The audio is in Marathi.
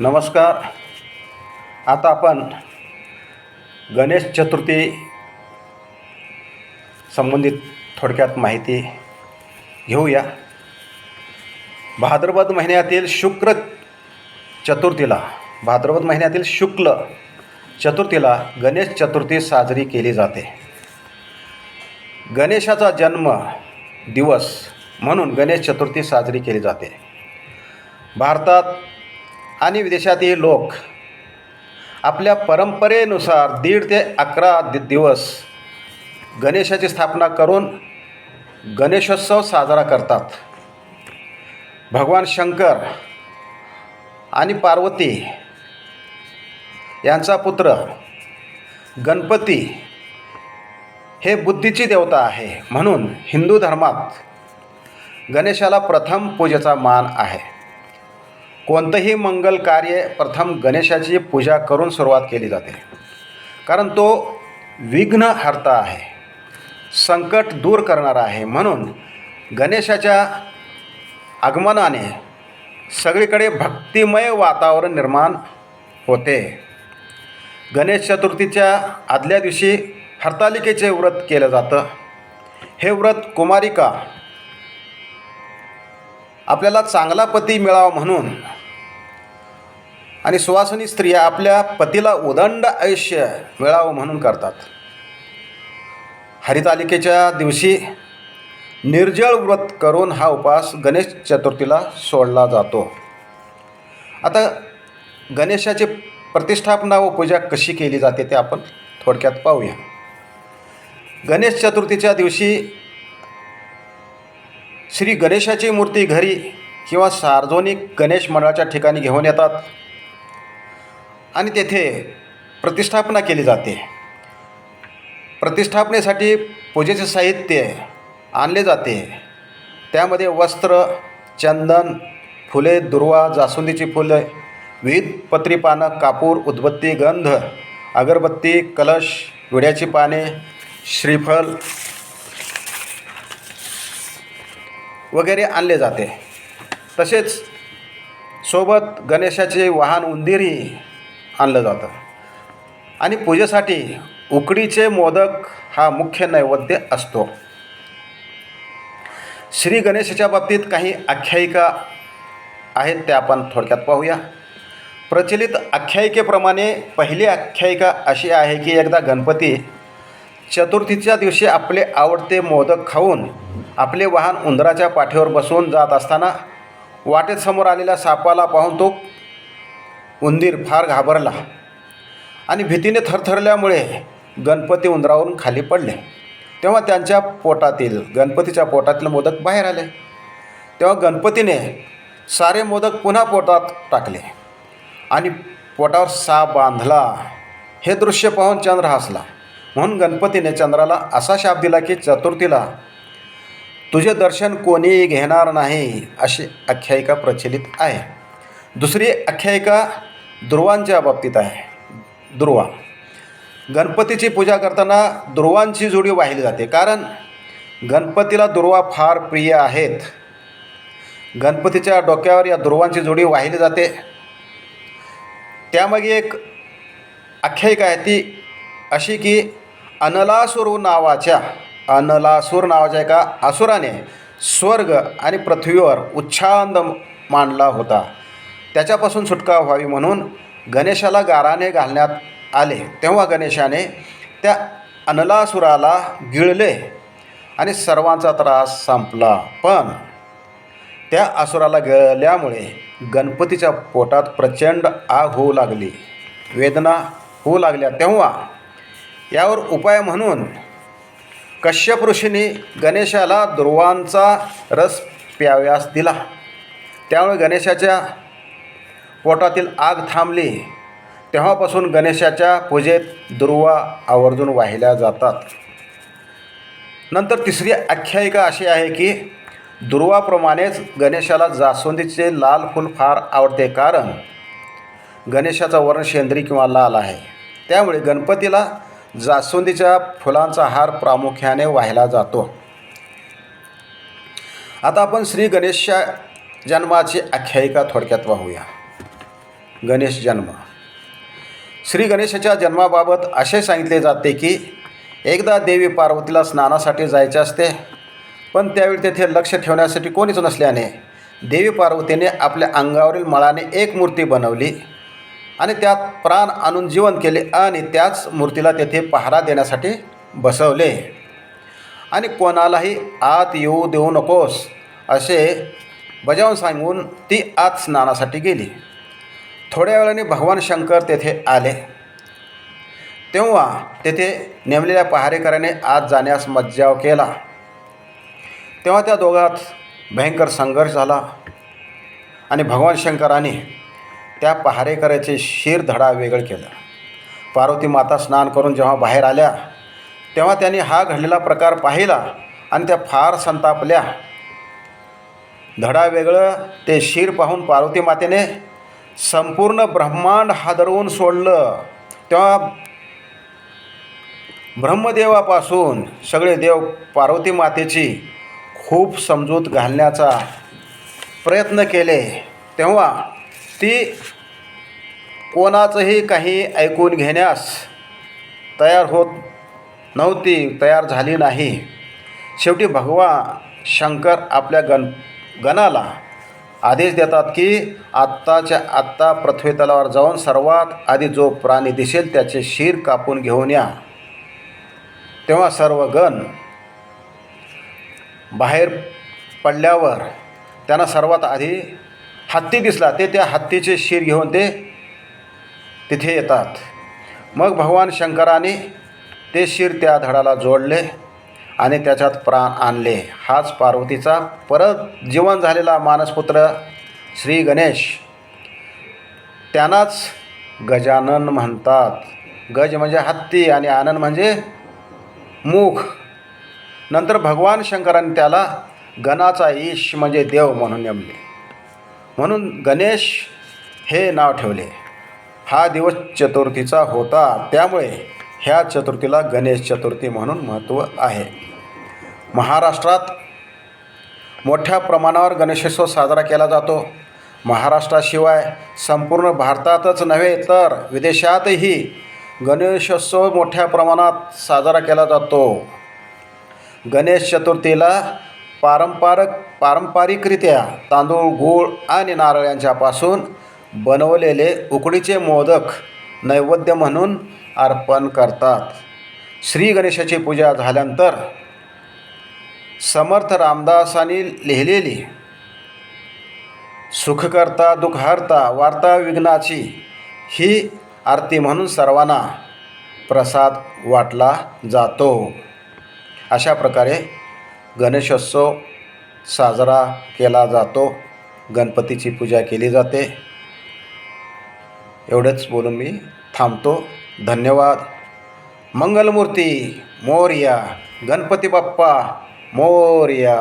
नमस्कार. आता आपण गणेश चतुर्थी संबंधित थोडक्यात माहिती घेऊया. भाद्रपद महिन्यातील शुक्र चतुर्थीला भाद्रपद महिन्यातील शुक्ल चतुर्थीला गणेश चतुर्थी साजरी केली जाते. गणेशाचा जन्म दिवस म्हणून गणेश चतुर्थी साजरी केली जाते. भारतात आणि विदेशातील लोक आपल्या परंपरेनुसार दीड ते अकरा दि दिवस गणेशाची स्थापना करून गणेशोत्सव साजरा करतात. भगवान शंकर आणि पार्वती यांचा पुत्र गणपती हे बुद्धीची देवता आहे. म्हणून हिंदू धर्मात गणेशाला प्रथम पूजेचा मान आहे. कोणतंही मंगल कार्य प्रथम गणेशाची पूजा करून सुरुवात केली जाते. कारण तो विघ्नहर्ता आहे. संकट दूर करणारा आहे. म्हणून गणेशाच्या आगमनाने सगळीकडे भक्तिमय वातावरण निर्माण होते. गणेश चतुर्थीच्या आदल्या दिवशी हरतालिकेचे व्रत केलं जातं. हे व्रत कुमारिका आपल्याला चांगला पती मिळावा म्हणून आणि सुवासिनी स्त्रिया आपल्या पतीला उदंड आयुष्य मिळावं म्हणून करतात. हरितालिकेच्या दिवशी निर्जळ व्रत करून हा उपवास गणेश चतुर्थीला सोडला जातो. आता गणेशाची प्रतिष्ठापना व पूजा कशी केली जाते ते आपण थोडक्यात पाहूया. गणेश चतुर्थीच्या दिवशी श्री गणेशाची मूर्ती घरी किंवा सार्वजनिक गणेश मंडळाच्या ठिकाणी घेऊन येतात. आणि तेथे प्रतिष्ठापना केली जाते. प्रतिष्ठापनेसाठी पूजेचे साहित्य आणले जाते. त्यामध्ये वस्त्र चंदन फुले दुर्वा जास्वंदीची फुले विविध पत्री पानं कापूर उदबत्ती गंध अगरबत्ती कलश विड्याची पाने श्रीफळ वगैरे आणले जाते. तसेच सोबत गणेशाचे वाहन उंदीरही आणलं जातं. आणि पूजेसाठी उकडीचे मोदक हा मुख्य नैवेद्य असतो. श्री गणेशाच्या बाबतीत काही आख्यायिका आहेत त्या आपण थोडक्यात पाहूया. प्रचलित आख्यायिकेप्रमाणे पहिली आख्यायिका अशी आहे की एकदा गणपती चतुर्थीच्या दिवशी आपले आवडते मोदक खाऊन आपले वाहन उंदराच्या पाठीवर बसवून जात असताना वाटेत समोर आलेल्या सापाला पाहून तो उंदीर फार घाबरला आणि भीतीने थरथरल्यामुळे गणपती उंदरावरून खाली पडले. तेव्हा त्यांच्या पोटातील गणपतीच्या पोटातील मोदक बाहेर आले. तेव्हा गणपतीने सारे मोदक पुन्हा पोटात टाकले आणि पोटावर साप बांधला. हे दृश्य पाहून चंद्र हसला. म्हणून गणपतीने चंद्राला असा शाप दिला की चतुर्थीला तुझे दर्शन कोणीही घेणार नाही अशी आख्यायिका प्रचलित आहे. दुसरी आख्यायिका दुर्वांच्या बाबतीत आहे. दुर्वा. गणपतीची पूजा करताना दुर्वांची जोडी वाहिली जाते. कारण गणपतीला दुर्वा फार प्रिय आहेत. गणपतीच्या डोक्यावर या दुर्वांची जोडी वाहिली जाते. त्यामागे एक आख्यायिका आहे ती अशी की अनलासुर नावाच्या अनलासूर नावाच्या एका असुराने स्वर्ग आणि पृथ्वीवर उच्छांद मांडला होता. त्याच्यापासून सुटका व्हावी म्हणून गणेशाला गाराने घालण्यात आले. तेव्हा गणेशाने त्या अनलासुराला गिळले आणि सर्वांचा त्रास संपला. पण त्या असुराला गिळल्यामुळे गणपतीच्या पोटात प्रचंड आग होऊ लागली. वेदना होऊ लागल्या. तेव्हा यावर उपाय म्हणून कश्यप ऋषीने गणेशाला दुर्वांचा रस प्याव्यास दिला. त्यामुळे गणेशाच्या पोटातील आग थांबली. तेव्हापासून गणेशाच्या पूजेत दुर्वा आवर्जून वाहिल्या जातात. नंतर तिसरी आख्यायिका अशी आहे की दुर्वाप्रमाणेच गणेशाला जास्वंदीचे लाल फूल फार आवडते कारण गणेशाचा वर्ण शेंद्री किंवा लाल आहे. त्यामुळे गणपतीला जास्वंदीच्या फुलांचा हार प्रामुख्याने वाहिला जातो. आता आपण श्री गणेशच्या जन्माची आख्यायिका थोडक्यात पाहूया गणेश जन्म. श्री गणेशाच्या जन्माबाबत असे सांगितले जाते की एकदा देवी पार्वतीला स्नानासाठी जायचे असते पण त्यावेळी तेथे लक्ष ठेवण्यासाठी कोणीच नसल्याने देवी पार्वतीने आपल्या अंगावरील मळाने एक मूर्ती बनवली आणि त्यात प्राण आणून जीवन केले आणि त्याच मूर्तीला तेथे पहारा देण्यासाठी बसवले. आणि कोणालाही आत येऊ देऊ नकोस असे बजावून सांगून ती आत स्नानासाठी गेली. थोड्या वेळाने भगवान शंकर तेथे आले. तेव्हा तेथे नेमलेल्या पहारेकऱ्याने आत जाण्यास मज्जाव केला. तेव्हा त्या दोघात भयंकर संघर्ष झाला आणि भगवान शंकराने त्या पहारेकऱ्याचे शिर धडा वेगळं केलं. पार्वती माता स्नान करून जेव्हा बाहेर आल्या तेव्हा त्यांनी हा घडलेला प्रकार पाहिला आणि त्या फार संतापल्या. धडा वेगळं ते शिर पाहून पार्वती मातेने संपूर्ण ब्रह्मांड हादरवून सोडलं. तेव्हा ब्रह्मदेवापासून सगळे देव पार्वती मातेची खूप समजूत घालण्याचा प्रयत्न केले. तेव्हा ती कोणाचंही काही ऐकून घेण्यास तयार होत नव्हती तयार झाली नाही. शेवटी भगवान शंकर आपल्या गण गणाला आदेश देतात की आत्ताच्या आत्ता पृथ्वीतलावर जाऊन सर्वात आधी जो प्राणी दिसेल त्याचे शिर कापून घेऊन या. तेव्हा सर्व गण बाहेर पडल्यावर त्यांना सर्वात आधी हत्ती दिसला. ते त्या हत्तीचे शिर घेऊन ते तिथे येतात. मग भगवान शंकराने ते शिर त्या धडाला जोडले. आणि त्याच्यात प्राण आणले. हाच पार्वतीचा परत जीवन झालेला मानसपुत्र श्री गणेश. त्यांनाच गजानन म्हणतात. गज म्हणजे हत्ती आणि आनंद म्हणजे मुख नंतर भगवान शंकराने त्याला गणाचा ईश म्हणजे देव म्हणून नेमले. म्हणून गणेश हे नाव ठेवले. हा दिवस चतुर्थीचा होता. त्यामुळे ह्या चतुर्थीला गणेश चतुर्थी म्हणून महत्त्व आहे. महाराष्ट्रात मोठ्या प्रमाणावर गणेशोत्सव साजरा केला जातो. महाराष्ट्राशिवाय संपूर्ण भारतातच नव्हे तर विदेशातही गणेशोत्सव मोठ्या प्रमाणात साजरा केला जातो. गणेश चतुर्थीला पारंपरिक पारंपरिकरित्या तांदूळ गूळ आणि नारळ यांच्यापासून बनवलेले उकडीचे मोदक नैवेद्य म्हणून अर्पण करतात. श्री गणेशाची पूजा झाल्यानंतर समर्थ रामदासांनी लिहिलेली सुखकर्ता दुःखहर्ता वार्ता विघ्नाची ही आरती म्हणून सर्वांना प्रसाद वाटला जातो. अशा प्रकारे गणेशोत्सव साजरा केला जातो. गणपतीची पूजा केली जाते. एवढंच बोलून मी थांबतो. धन्यवाद. मंगलमूर्ती मोर्या गणपती बाप्पा मोर्या